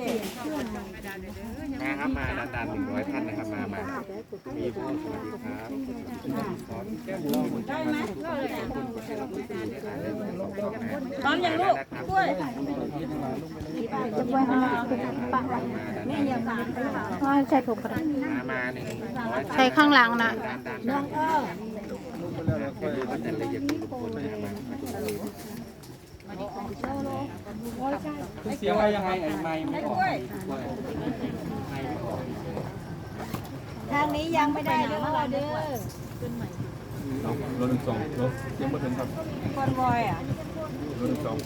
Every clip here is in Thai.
มาครับมาดันๆหนึ่งร้อยท่านนะครับมามามีผู้สวัสดีครับสอนแก้มลองได้ไหมพร้อมยังลูกกล้วยจะไปหาปะแม่ยาสามค่ะใช่ผมก็ได้มามาหนึ่งใช้ข้างหลังนะน้องเออ ครับมาเสียงว่ายังไงไอ้ไม้ไม่ออกทางนี้ยังไม่ได้เด้อเด้อรถหนึ่งสองรถยังไม่ถึงครับคอนวอยอะรถหนึ่งสอง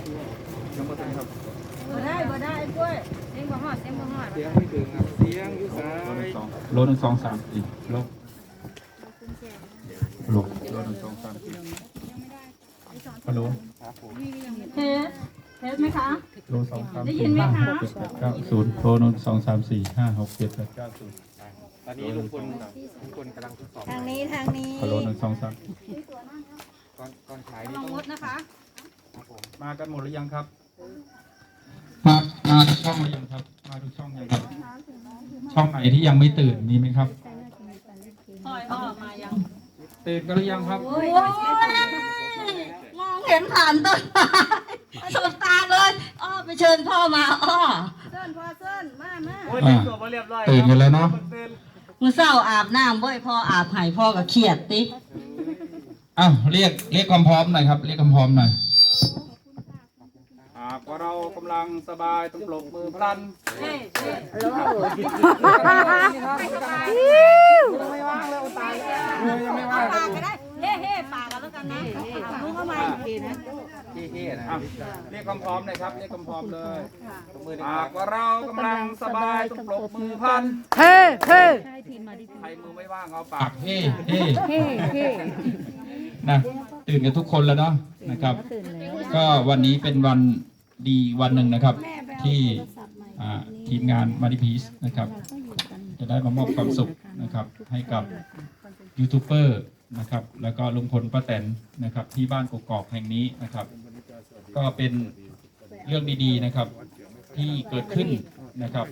ยังไม่ถึงครับบ่ได้บ่ได้ไอ้กล้วยเสียงบ่ฮอดเสียงบ่ฮอดเสียงไม่ถึงครับเสียงอยู่ซ้ายงสองรถหนึ่งสองสามสี่รถฮัลโลรถหนึ่งสองสามสี่ ฮัลโหลครับผมเทสเทสไหมคะรถสองสามสี่ห้าหกเจ็ดแปดเก้าศูนย์โทรหนึ่งสองสามสี่ห้าหกเจ็ดแปดเก้าศูนย์ตอนนี้ลุงพลลุงพลกำลังทดสอบทางนี้ทางนี้ฮัลโหลหนึ่งสองสามก่อนก่อนขายนี่ลองต้องมดนะคะ ครับผมมากันหมดหรือยังครับ มามาทุกช่องหรือยังครับ มาทุกช่องยังครับ ช่องไหนที่ยังไม่ตื่นมีไหมครับพ่อยพ่อมายังตื่นกันหรือยังครับ โอ้ยมองเห็นผ่านต้นไม้สบตาเลยอ้อไปเชิญพ่อมาอ้อเชิญพ่อเชิญมามาโอ้ยแต่งตัวมาเรียบร้อยตื่นกันแล้วเนาะมื้อเช้าอาบน้ำบ่อยพ่ออาบให้พ่อก็เครียดติอ้าวเรียกเรียกความพร้อมหน่อยครับ เรียกความพร้อมหน่อยหากว่าเรากำลังสบายต้องปรบมือพลันเฮ้เฮ้ปากก็ได้เฮ้เฮ้ปากกันแล้วกันนะลุงเข้ามาอีกทีนะเท่ๆนะอะเรียกความพร้อมหน่อยครับเรียกความพร้อมเลยหากว่าเรากำลังสบายต้องปรบมือพลันเฮ้เฮ้ใครมือไม่ว่างเอาปากเฮ้เฮ้เฮ้เฮ้นะตื่นกันทุกคนแล้วเนาะนะครับ ก็วันนี้เป็นวันดีวันหนึ่งนะครับ ที่อ่าทีมงานมาดิพีสนะครับ จะได้มามอบความสุขนะครับ ให้กับยูทูบเบอร์ นะครับ แล้วก็ลุงพลป้าแตนนะครับ ที่บ้านกกอกแห่งนี้นะครับ ก็เป็นเรื่องดีๆนะครับ ที่เกิดขึ้นนะครับ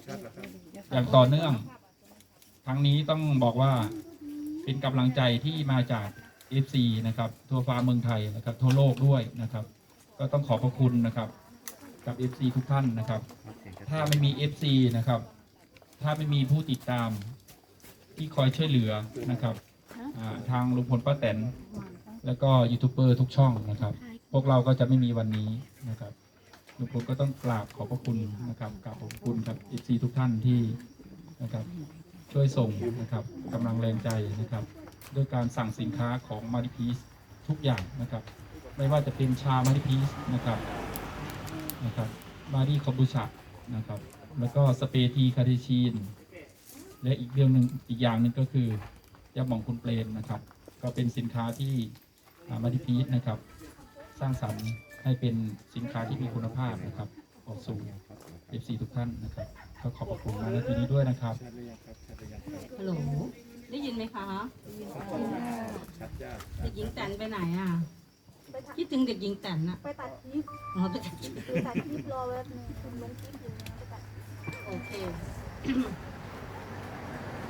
อย่างต่อเนื่องครั้งนี้ต้องบอกว่าเป็นกำลังใจที่มาจาก FC นะครับ ทั่วฟ้าเมืองไทยนะครับ ทั่วโลกด้วยนะครับ ก็ต้องขอบพระคุณนะครับ กับ FC ทุกท่านนะครับ ถ้าไม่มี FC นะครับ ถ้าไม่มีผู้ติดตามที่คอยช่วยเหลือนะครับ อ่าทางลุงพลป้าแตนแล้วก็ยูทูบเบอร์ทุกช่องนะครับ พวกเราก็จะไม่มีวันนี้นะครับลุงพลก็ต้องกราบขอบพระคุณนะครับกราบขอบพระคุณครับ FC ทุกท่านที่นะครับ ช่วยส่งนะครับกำลังแรงใจนะครับ ด้วยการสั่งสินค้าของมาริพีสทุกอย่างนะครับ ไม่ว่าจะเป็นชามาริพีสนะครับนะครับมารีคอบูชานะครับ แล้วก็สเปรย์ทีคาเทชีน และอีกเรื่องหนึ่งอีกอย่างหนึ่งก็คือ ยาหม่องคุณเปรมนะครับ ก็เป็นสินค้าที่มาริพีสนะครับ สร้างสรรค์ให้เป็นสินค้าที่มีคุณภาพนะครับออกสู่ FC ทุกท่านนะครับก็ขอบพระคุณมาณที่นี้ด้วยนะครับฮัลโหลได้ยินไหมคะเด็กหญิงแตนไปไหนอะคิดถึงเด็กหญิงแตนน่ะไปตัดคลิปอ๋อไปตัดคลิปไปตัดคลิปรอแป๊บนึงคุณลงคลิปอยู่นะไปตัดโอเค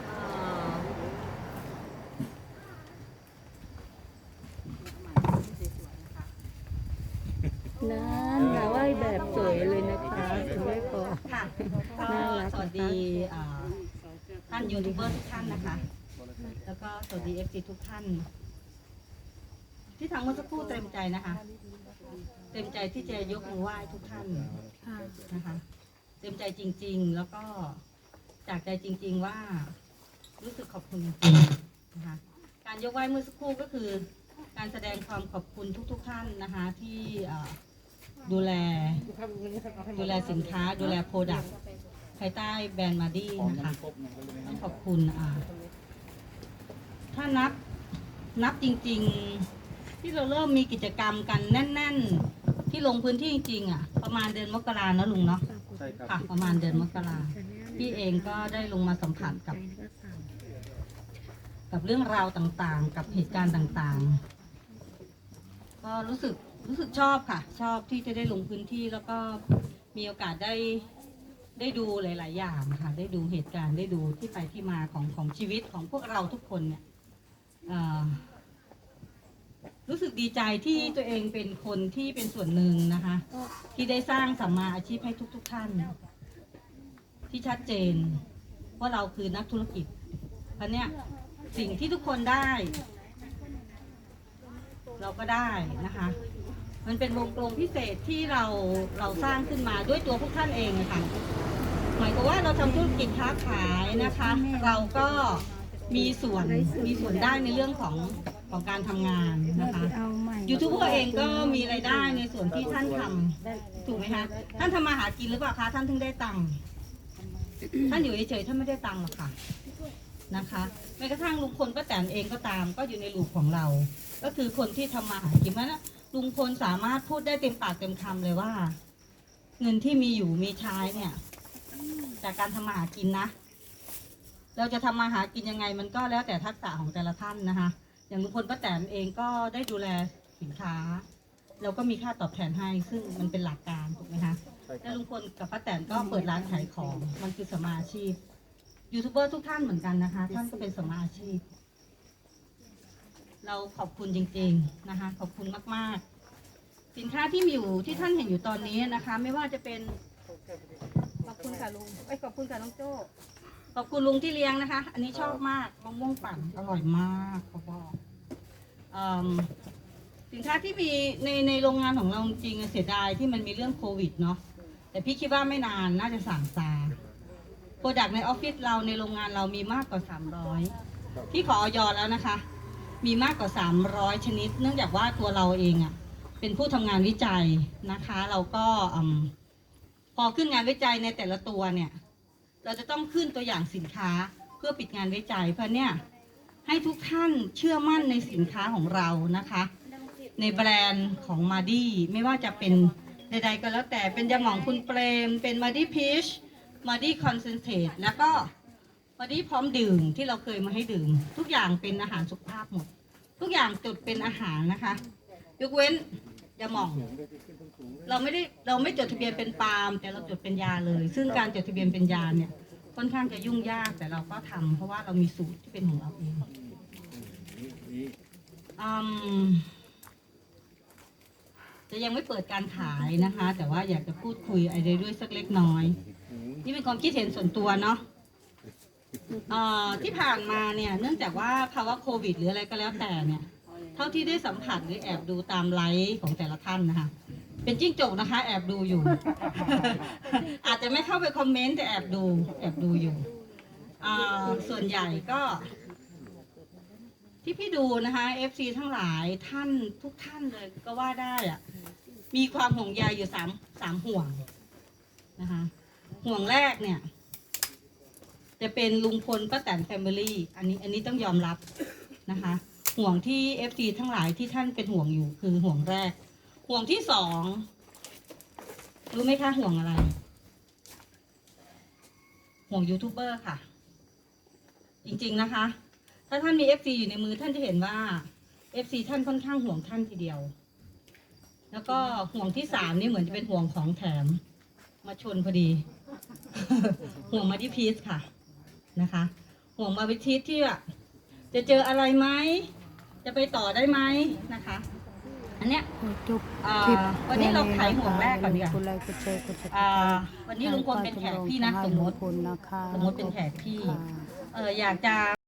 เอ่อ นั่นค่ะว่าแบบสวยเลยนะคะสวยพอ ค่ะก็สวัสดีอ่าท่านยูทูบเบอร์ทุกท่านนะคะ แล้วก็สวัสดีเอฟซีทุกท่าน ที่ทางเมื่อสักครู่เต็มใจนะคะ เต็มใจที่จะยกมือไหว้ทุกท่านนะคะ เต็มใจจริง ๆ แล้วก็จากใจจริง ๆว่า รู้สึกขอบคุณจริงๆนะคะ การยกไหว้เมื่อสักครู่ก็คือ การแสดงความขอบคุณทุก ๆ ท่านนะคะ ที่ ดูแล ดูแลสินค้าดูแลโปรดักต์ภายใต้แบรนด์มาดี้นะคะต้องขอบคุณอ่าถ้านับนับจริง ๆ ที่เราเริ่มมีกิจกรรมกันแน่น ๆ ที่ลงพื้นที่จริงๆอะ ประมาณเดือนมกราเนอะลุงเนาะใช่ครับค่ะ ประมาณเดือนมกราพี่เองก็ได้ลงมาสัมผัสกับ กับเรื่องราวต่างๆ กับเหตุการณ์ต่างๆ ก็รู้สึก รู้สึกชอบค่ะ ชอบที่จะได้ลงพื้นที่แล้วก็มีโอกาสได้ได้ดูหลาย ๆ อย่างค่ะ ได้ดูเหตุการณ์ได้ดูที่ไปที่มาของของชีวิตของพวกเราทุกคนเนี่ยรู้สึกดีใจที่ตัวเองเป็นคนที่เป็นส่วนหนึ่งนะคะ ที่ได้สร้างสัมมาอาชีพให้ทุกๆท่าน ที่ชัดเจนว่าเราคือนักธุรกิจเพราะเนี่ยสิ่งที่ทุกคนได้ เราก็ได้นะคะ มันเป็นวงกลมพิเศษที่เราเราสร้างขึ้นมาด้วยตัวพวกท่านเองนะคะหมายความว่าเราทำธุรกิจค้าขายนะคะ เราก็มีส่วนมีส่วนได้ในเรื่องของของการทำงานนะคะยูทูบเบอร์เองก็มีรายได้ในส่วนที่ท่านทำถูกไหมคะท่านทำมาหากินหรือเปล่าคะท่านถึงได้ตังค์ท่านอยู่เฉยๆท่านไม่ได้ตังค์หรอกค่ะนะคะแม้กระทั่งลุงพลป้าแตนเองก็ตามก็อยู่ในลูกของเรา ก็คือคนที่ทำมาหากินเพราะฉะนั้น ลุงพลสามารถพูดได้เต็มปากเต็มคำเลยว่า เงินที่มีอยู่มีใช้เนี่ย จากการทำมาหากินนะ เราจะทำมาหากินยังไงมันก็แล้วแต่ทักษะของแต่ละท่านนะคะ อย่างลุงพลป้าแตนเองก็ได้ดูแลสินค้า เราก็มีค่าตอบแทนให้ซึ่งมันเป็นหลักการถูกไหมคะแล้วลุงพลกับป้าแตนก็เปิดร้านขายของมันคือสมมาอาชีพยูทูบเบอร์ทุกท่านเหมือนกันนะคะ ท่านก็เป็นสมมาอาชีพ เราขอบคุณจริงๆนะคะ ขอบคุณมากๆ สินค้าที่มีอยู่ที่ท่านเห็นอยู่ตอนนี้นะคะ ไม่ว่าจะเป็นขอบคุณค่ะลุงไอ้ยขอบคุณค่ะน้องโจ้ขอบคุณลุงที่เลี้ยงนะคะ อันนี้ชอบมากมะม่วงปั่นอร่อยมากขอบอกเอิ่มสินค้าที่มีในในโรงงานของเราจริงๆเสียดายที่มันมีเรื่องโควิดเนาะแต่พี่คิดว่าไม่นานน่าจะสั่งซาโปรดักในออฟฟิศเราในโรงงานเรามีมากกว่า 300 พี่ขอออแล้วนะคะ มีมากกว่า 300 ชนิด เนื่องจากว่าตัวเราเองอะ่ะเป็นผู้ทำงานวิจัยนะคะ เราก็พอขึ้นงานวิจัยในแต่ละตัวเนี่ย เราจะต้องขึ้นตัวอย่างสินค้าเพื่อปิดงานวิจัย เพราะเนี่ยให้ทุกท่านเชื่อมั่นในสินค้าของเรานะคะ ในแบรนด์ของมาดี้ไม่ว่าจะเป็นใดๆก็แล้วแต่เป็นยาหมองคุณเปรม เป็นมาดี้พีชมาดี้คอนเซนเทรตแล้วก็ มาดี้พร้อมดื่มที่เราเคยมาให้ดื่ม ทุกอย่างเป็นอาหารสุขภาพหมด ทุกอย่างจดเป็นอาหารนะคะยกเว้นยาหม่อง เราไม่ได้เราไม่จดทะเบียนเป็นปาล์มแต่เราจดเป็นยาเลย ซึ่งการจดทะเบียนเป็นยาเนี่ยค่อนข้างจะยุ่งยากแต่เราก็ทำเพราะว่าเรามีสูตรที่เป็นของเราเองจะยังไม่เปิดการขายนะคะ แต่ว่าอยากจะพูดคุยอะไรด้วยสักเล็กน้อย นี่เป็นความคิดเห็นส่วนตัวเนาะ เอ่อที่ผ่านมาเนี่ยเนื่องจากว่าภาวะโควิด หรืออะไรก็แล้วแต่เนี่ย เท่าที่ได้สัมผัสหรือแอบดูตามไลฟ์ของแต่ละท่านนะคะ เป็นจิ้งจกนะคะ แอบดูอยู่ อาจจะไม่เข้าไปคอมเมนต์แต่แอบดูแอบดูอยู่อ่าส่วนใหญ่ก็ ที่พี่ดูนะคะ FC ทั้งหลายท่านทุกท่านเลยก็ว่าได้อะมีความห่วงใยอยู่สามสามห่วงนะคะ ห่วงแรกเนี่ย จะเป็นลุงพลป้าแตนแฟมิลี่อันนี้อันนี้ต้องยอมรับนะคะ ห่วงที่ FC ทั้งหลายที่ท่านเป็นห่วงอยู่คือห่วงแรก ห่วงที่สองรู้ไหมคะห่วงอะไร ห่วงยูทูบเบอร์ค่ะ จริงๆนะคะ ถ้าท่านมี FC อยู่ในมือท่านจะเห็นว่า FC ท่านค่อนข้างห่วงท่านทีเดียว แล้วก็ห่วงที่สามนี่เหมือนจะเป็นห่วงของแถม มาชนพอดี ห่วงมาที่พีซค่ะ นะคะ ห่วงมาวิทิตที่แบบจะเจออะไรไหม จะไปต่อได้ไหมนะคะ อันเนี้ยจุบอ่าคลิปวันนี้เราขายห่วงแรกก่อนดีกว่ากดไลค์กดแชร์กดติดอ่าตามวันนี้ลุงพลเป็นแขกพี่นะสมมติลุงพลนะคะสมมติเป็นแขกพี่ค่ะเอออยากจะ